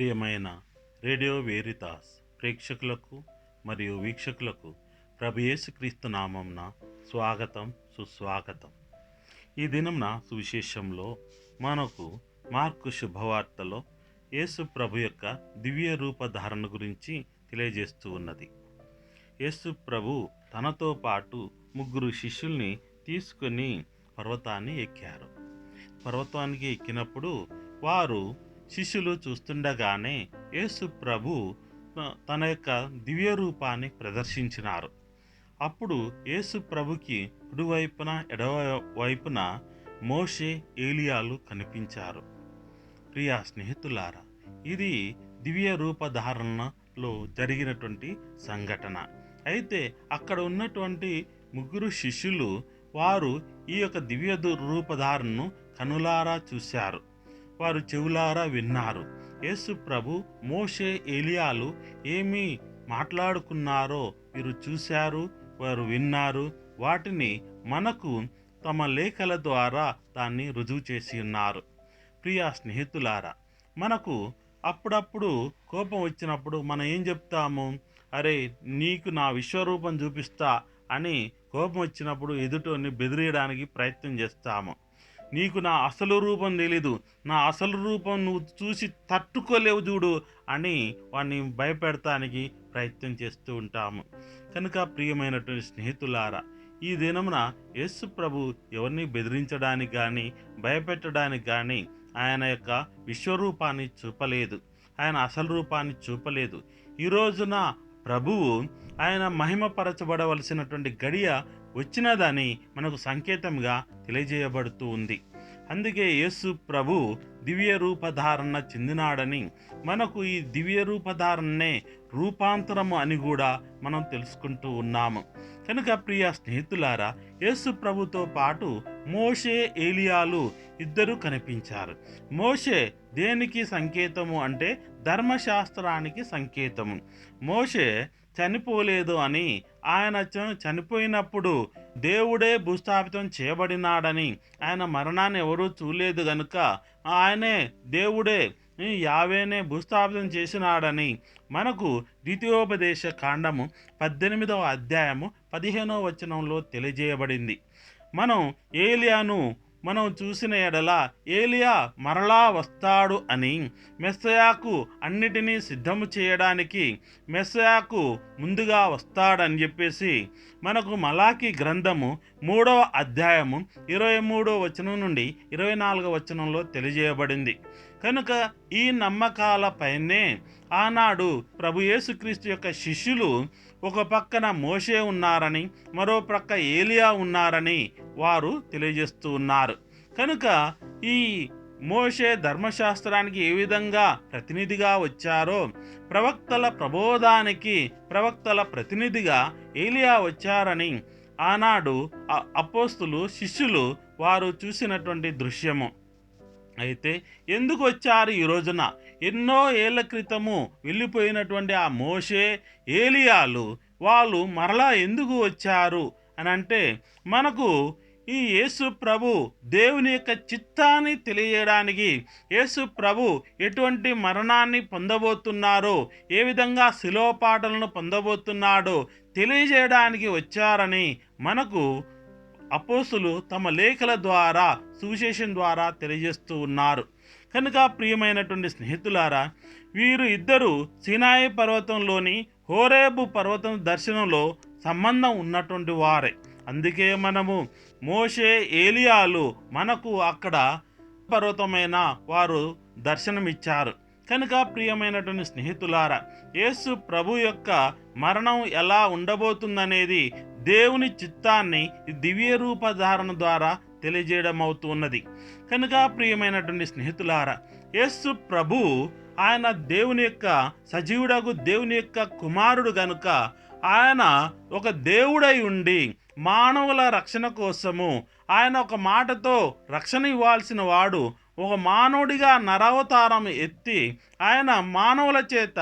ప్రియమైన రేడియో వేరితాస్ ప్రేక్షకులకు మరియు వీక్షకులకు ప్రభు యేసుక్రీస్తు నామంన స్వాగతం సుస్వాగతం. ఈ దినంన సువిశేషంలో మనకు మార్కు శుభవార్తలో యేసు ప్రభు యొక్క దివ్య రూపధారణ గురించి తెలియజేస్తూ ఉన్నది. యేసు ప్రభు తనతో పాటు ముగ్గురు శిష్యుల్ని తీసుకొని పర్వతాన్ని ఎక్కారు. పర్వతానికి ఎక్కినప్పుడు వారు శిష్యులు చూస్తుండగానే యేసు ప్రభు తన యొక్క దివ్య రూపాన్ని ప్రదర్శించినారు. అప్పుడు యేసు ప్రభుకి కుడివైపున ఎడవ వైపున మోషే ఏలియాలు కనిపించారు. ప్రియా స్నేహితులారా ఇది దివ్య రూపధారణలో జరిగినటువంటి సంఘటన. అయితే అక్కడ ఉన్నటువంటి ముగ్గురు శిష్యులు వారు ఈ యొక్క దివ్య రూపధారణను కనులారా చూశారు. వారు చెవులారా విన్నారు. యేసు ప్రభు మోషే ఏలియాలు ఏమి మాట్లాడుకున్నారో వీరు చూశారు వారు విన్నారు. వాటిని మనకు తమ లేఖల ద్వారా దాన్ని రుజువు చేసి ఉన్నారు. ప్రియా స్నేహితులారా మనకు అప్పుడప్పుడు కోపం వచ్చినప్పుడు మనం ఏం చెప్తాము? అరే నీకు నా విశ్వరూపం చూపిస్తా అని కోపం వచ్చినప్పుడు ఎదుటోని బెదిరియడానికి ప్రయత్నం చేస్తాము. నీకు నా అసలు రూపం తెలీదు. నా అసలు రూపం నువ్వు చూసి తట్టుకోలేవు చూడు అని వాడిని భయపెడటానికి ప్రయత్నం చేస్తూ ఉంటాము. కనుక ప్రియమైనటువంటి స్నేహితులారా ఈ దినమున యేసు ప్రభు ఎవరిని బెదిరించడానికి కానీ భయపెట్టడానికి కానీ ఆయన యొక్క విశ్వరూపాన్ని చూపలేదు. ఆయన అసలు రూపాన్ని చూపలేదు. ఈ రోజున ప్రభువు ఆయన మహిమపరచబడవలసినటువంటి గడియ వచ్చినదని మనకు సంకేతంగా తెలియజేయబడుతూ ఉంది. అందుకే యేసు ప్రభు దివ్య రూపధారణ చెందినాడని మనకు ఈ దివ్య రూపధారణనే రూపాంతరము అని కూడా మనం తెలుసుకుంటూ ఉన్నాము. కనుక ప్రియ స్నేహితులారా యేసు ప్రభుతో పాటు మోషే ఏలియాలు ఇద్దరు కనిపించారు. మోషే దేనికి సంకేతము అంటే ధర్మశాస్త్రానికి సంకేతము. మోషే చనిపోలేదు అని ఆయన చ- చనిపోయినప్పుడు దేవుడే భూస్థాపితం చేయబడినాడని ఆయన మరణాన్ని ఎవరూ చూడలేదు గనుక ఆయనే దేవుడే యావేనే భూస్థాపితం చేసినాడని మనకు ద్వితీయోపదేశ కాండము పద్దెనిమిదవ అధ్యాయము పదిహేనవ వచనంలో తెలియజేయబడింది. మనం ఏలియాను మనం చూసిన ఎడల ఏలియా మరలా వస్తాడు అని మెస్సయాకు అన్నిటినీ సిద్ధము చేయడానికి మెస్సయాకు ముందుగా వస్తాడని చెప్పేసి మనకు మలాకి గ్రంథము మూడవ అధ్యాయము ఇరవై మూడో వచనం నుండి ఇరవై నాలుగవ వచనంలో తెలియజేయబడింది. కనుక ఈ నమ్మకాలపైనే ఆనాడు ప్రభు యేసుక్రీస్తు యొక్క శిష్యులు ఒక పక్కన మోషే ఉన్నారని మరో ప్రక్క ఏలియా ఉన్నారని వారు తెలియజేస్తూ ఉన్నారు. కనుక ఈ మోషే ధర్మశాస్త్రానికి ఏ విధంగా ప్రతినిధిగా వచ్చారో ప్రవక్తల ప్రబోధానికి ప్రవక్తల ప్రతినిధిగా ఏలియా వచ్చారని ఆనాడు అపోస్తులు శిష్యులు వారు చూసినటువంటి దృశ్యము. అయితే ఎందుకు వచ్చారు ఈ రోజున? ఎన్నో ఏళ్ళ క్రితము వెళ్ళిపోయినటువంటి ఆ మోషే ఏలియాలు వాళ్ళు మరలా ఎందుకు వచ్చారు? అని అంటే మనకు ఈ యేసు ప్రభు దేవుని యొక్క చిత్తాన్ని తెలియజేయడానికి యేసు ప్రభు ఎటువంటి మరణాన్ని పొందబోతున్నారో ఏ విధంగా శిలోపాటలను పొందబోతున్నాడో తెలియజేయడానికి వచ్చారని మనకు అపోసులు తమ లేఖల ద్వారా సువిశేషం ద్వారా తెలియజేస్తూ ఉన్నారు. కనుక ప్రియమైనటువంటి స్నేహితులారా వీరు ఇద్దరు సినాయి పర్వతంలోని హోరేబు పర్వతం దర్శనంలో సంబంధం ఉన్నటువంటి వారే. అందుకే మనము మోషే ఏలియాలు మనకు అక్కడ పర్వతమైన వారు దర్శనమిచ్చారు. కనుక ప్రియమైనటువంటి స్నేహితులారా యేసు ప్రభు యొక్క మరణం ఎలా ఉండబోతుందనేది దేవుని చిత్తాన్ని దివ్య రూపధారణ ద్వారా తెలియజేయడం అవుతున్నది కనుక ప్రియమైనటువంటి స్నేహితులారా యేసు ప్రభు ఆయన దేవుని యొక్క సజీవుడకు దేవుని యొక్క కుమారుడు గనుక ఆయన ఒక దేవుడై ఉండి మానవుల రక్షణ కోసము ఆయన ఒక మాటతో రక్షణ ఇవ్వాల్సిన వాడు ఒక మానవుడిగా నరావతారం ఎత్తి ఆయన మానవుల చేత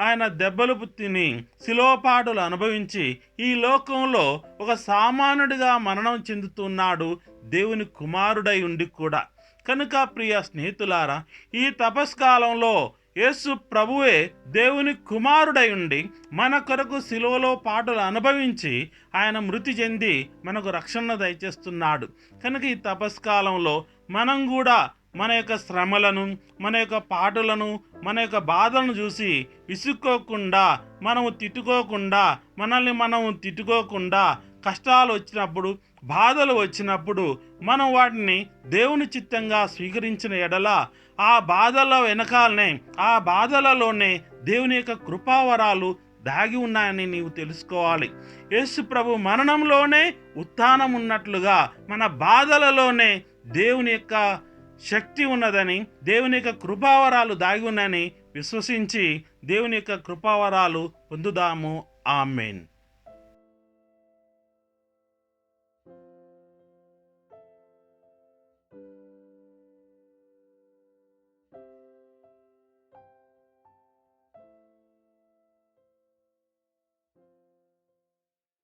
ఆయన దెబ్బలు తిని శిలోపాటులు అనుభవించి ఈ లోకంలో ఒక సామాన్యుడిగా మరణం చెందుతున్నాడు దేవుని కుమారుడై ఉండి కూడా. కనుక ప్రియ స్నేహితులారా ఈ తపస్కాలంలో యేసు ప్రభువే దేవుని కుమారుడై ఉండి మన కొరకు శిలువలో పాటలు అనుభవించి ఆయన మృతి చెంది మనకు రక్షణ దయచేస్తున్నాడు. కనుక ఈ తపస్కాలంలో మనం కూడా మన యొక్క శ్రమలను మన యొక్క పాటలను మన యొక్క బాధలను చూసి విసుక్కోకుండా మనము తిట్టుకోకుండా మనల్ని మనం తిట్టుకోకుండా కష్టాలు వచ్చినప్పుడు బాధలు వచ్చినప్పుడు మనం వాటిని దేవుని చిత్తంగా స్వీకరించిన ఎడల ఆ బాధల వెనకాలనే ఆ బాధలలోనే దేవుని యొక్క కృపావరాలు దాగి ఉన్నాయని నీవు తెలుసుకోవాలి. యేసు ప్రభు మరణంలోనే ఉత్థానం ఉన్నట్లుగా మన బాధలలోనే దేవుని యొక్క శక్తి ఉన్నదని దేవుని యొక్క కృపావరాలు దాగి ఉన్నాయని విశ్వసించి దేవుని యొక్క కృపావరాలు పొందుదాము. ఆమెన్.